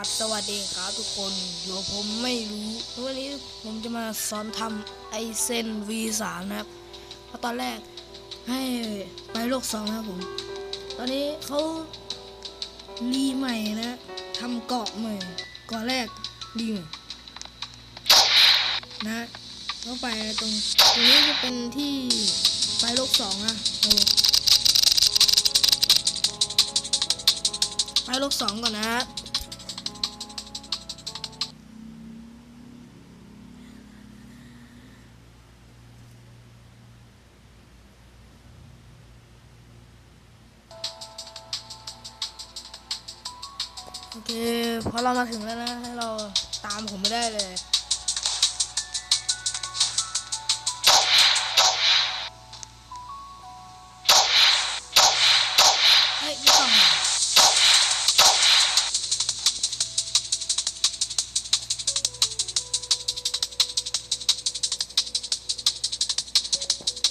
ครับสวัสดีครับทุกคนอยู่ผมไม่รู้วันนี้ผมจะมาสอนทำไอเซน V3 นะครับเพราะตอนแรกให้ไปโลกสองนะครับผม ตอนนี้เขารีใหม่นะทำเกาะใหม่เกาะแรกรีใหม่นะแล้วไปตรงตรงนี้จะเป็นที่ไปโลกสองนะไปโลกสองก่อนนะ อเคพอเรามาถึงแล้วนะ ให้เราตามผมไม่ได้เลย เฮ้ยไม่ต้อง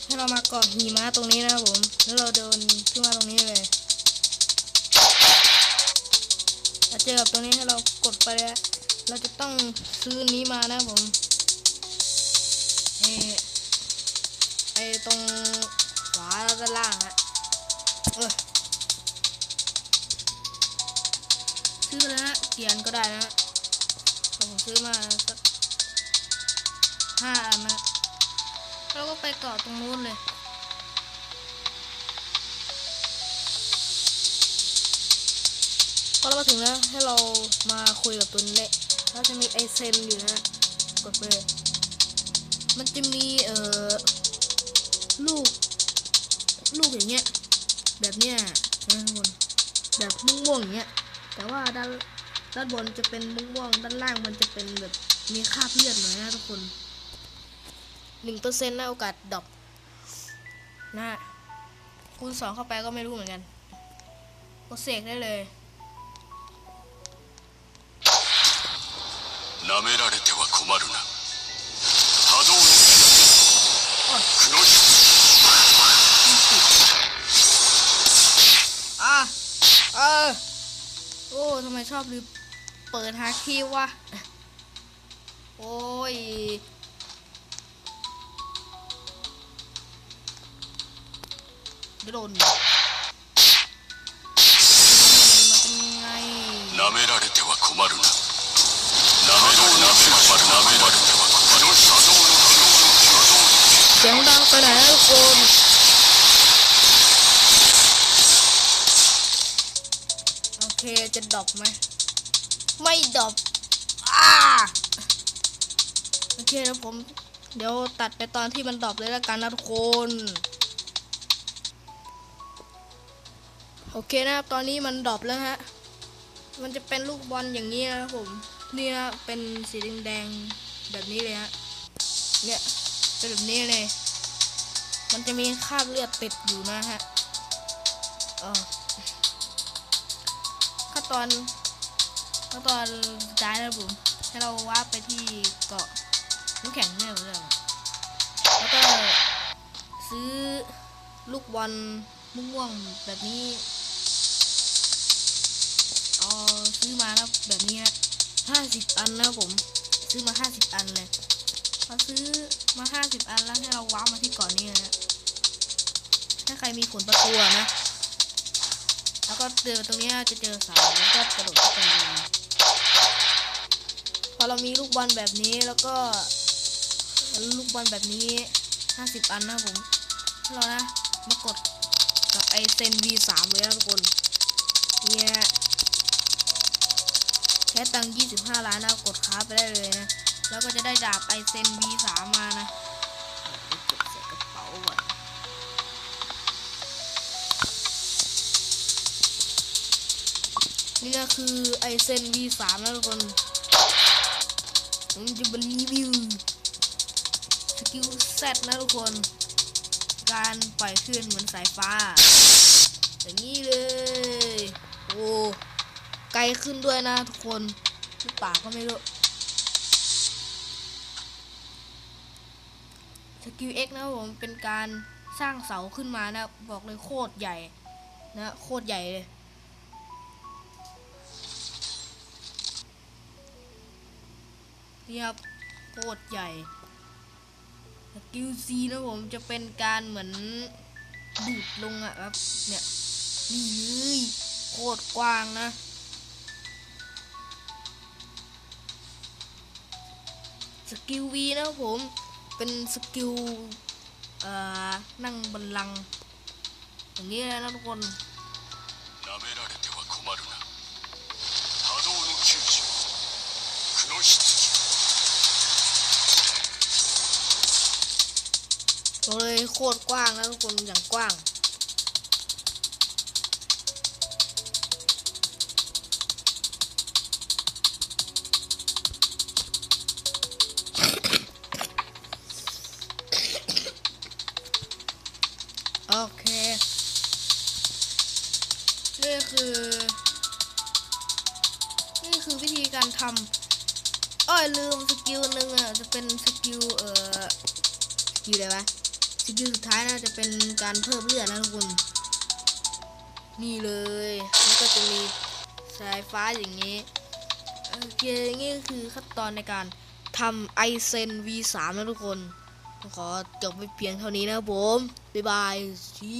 ให้เรามาเกาะหิมะตรงนี้นะครับผม แล้วเราเดินขึ้นมาตรง เจอกับตัวนี้ให้เรากดไปเลยอะเราจะต้องซื้อนี้มานะผมเอไอตรงขวาด้านล่างอะเออซื้อไปแล้วนะเกียนก็ได้นะผมซื้อมาสักห้าอันนะแล้วก็ไปเกาะตรงนู้นเลย เรามาถึงแล้วให้เรามาคุยกับตัวนี้เลยเราจะมีไอเซนอยู่นะกดไปเลยมันจะมีเอ่อลูก ลูกอย่างเงี้ยแบบเนี้ยนะทุกคนแบบม่วงๆอย่างเงี้ยแต่ว่าด้านด้านบนจะเป็นม่วงๆด้านล่างมันจะเป็นแบบมีคราบเลือดหน่อยนะทุกคนหนึ่งเปอร์เซ็นต์นะโอกาสดรอปนะคูณสองเข้าไปก็ไม่รู้เหมือนกันกดเสกได้เลย 舐められては困るな波動の黒い อ่ะเออ โอ้ทำไมชอบลืมเปิดฮาคีวะ โอ้ย โดนมันเป็นไง 舐められては困るな เสียงดังไปไหนทุกคนโอเคจะดรอปไหมไม่ดรอปอ่าโอเคแล้วผมเดี๋ยวตัดไปตอนที่มันดรอปเลยแล้วกันนะทุกคน โอเคนะครับตอนนี้มันดรอปแล้วฮะ มันจะเป็นลูกบอลอย่างนี้นะครับผม นี่นะเป็นสีแดงๆแบบนี้เลยฮะ เนี่ย เป็นแบบนี้เลย มันจะมีคราบเลือดติดอยู่นะฮะขั้นตอนขั้นตอนสุดท้ายนะผมให้เราว่าไปที่เกาะน้ำแข็งเนี่ยเหมือนเดิมแล้วก็ซื้อลูกบอลม่วงๆแบบนี้เอาซื้อมานะแบบนี้นะห้าสิบอันนะผม ซื้อมาห้าสิบอันเลย พอซื้อมาห้าสิบอันแล้วให้เราว้ามาที่ก่อนนี้นะถ้าใครมีขนประตูนะ แล้วก็เดินตรงนี้จะเจอเสาแล้วก็กระโดดขึ้นไปพอเรามีลูกบอลแบบนี้แล้วก็ ลูกบอลแบบนี้50อันนะผมให้เรานะมากดกับไอเซน V3 เลยนะทุกคนเนี่ยแค่ตังค์25 ล้านนะกดค้าไปได้เลยนะ แล้วก็จะได้ดาบไอเซน V3 มานะเก็บใส่กระเป๋าก่อนนี่ก็คือไอเซน V3 นะทุกคนผมจะมารีวิวสกิลเซตนะทุกคน การปล่อยคลื่นเหมือนสายฟ้า อย่างนี้เลย โอ้ ไกลขึ้นด้วยนะทุกคนหรือเปล่าก็ไม่รู้ กิล X นะครับผมเป็นการสร้างเสาขึ้นมานะบอกเลยโคตรใหญ่นะโคตรใหญ่เลยนี่ครับโคตรใหญ่สกิลซีนะผมจะเป็นการเหมือนดูดลงอะครับเนี่ยนี่เลยโคตรกว้างนะสกิลวีนะผม เป็นสกิลนั่งบันลัง อย่างนี้นะทุกคนเลยโคตรกว้างนะทุกคนอย่างกว้าง คือ นี่คือวิธีการทำอ้อยลืมสกิลหนึ่งอะจะเป็นสกิลเอ่อสกิลอะไรวะสกิลสุดท้ายนะจะเป็นการเพิ่มเลือดนะทุกคน นี่เลยแล้วก็จะมีสายฟ้าอย่างนี้โอเคนี่ก็คือขั้นตอนในการทำไอเซน V3 นะทุกคนขอจบไปเพียงเท่านี้นะครับผม บ๊ายบายชี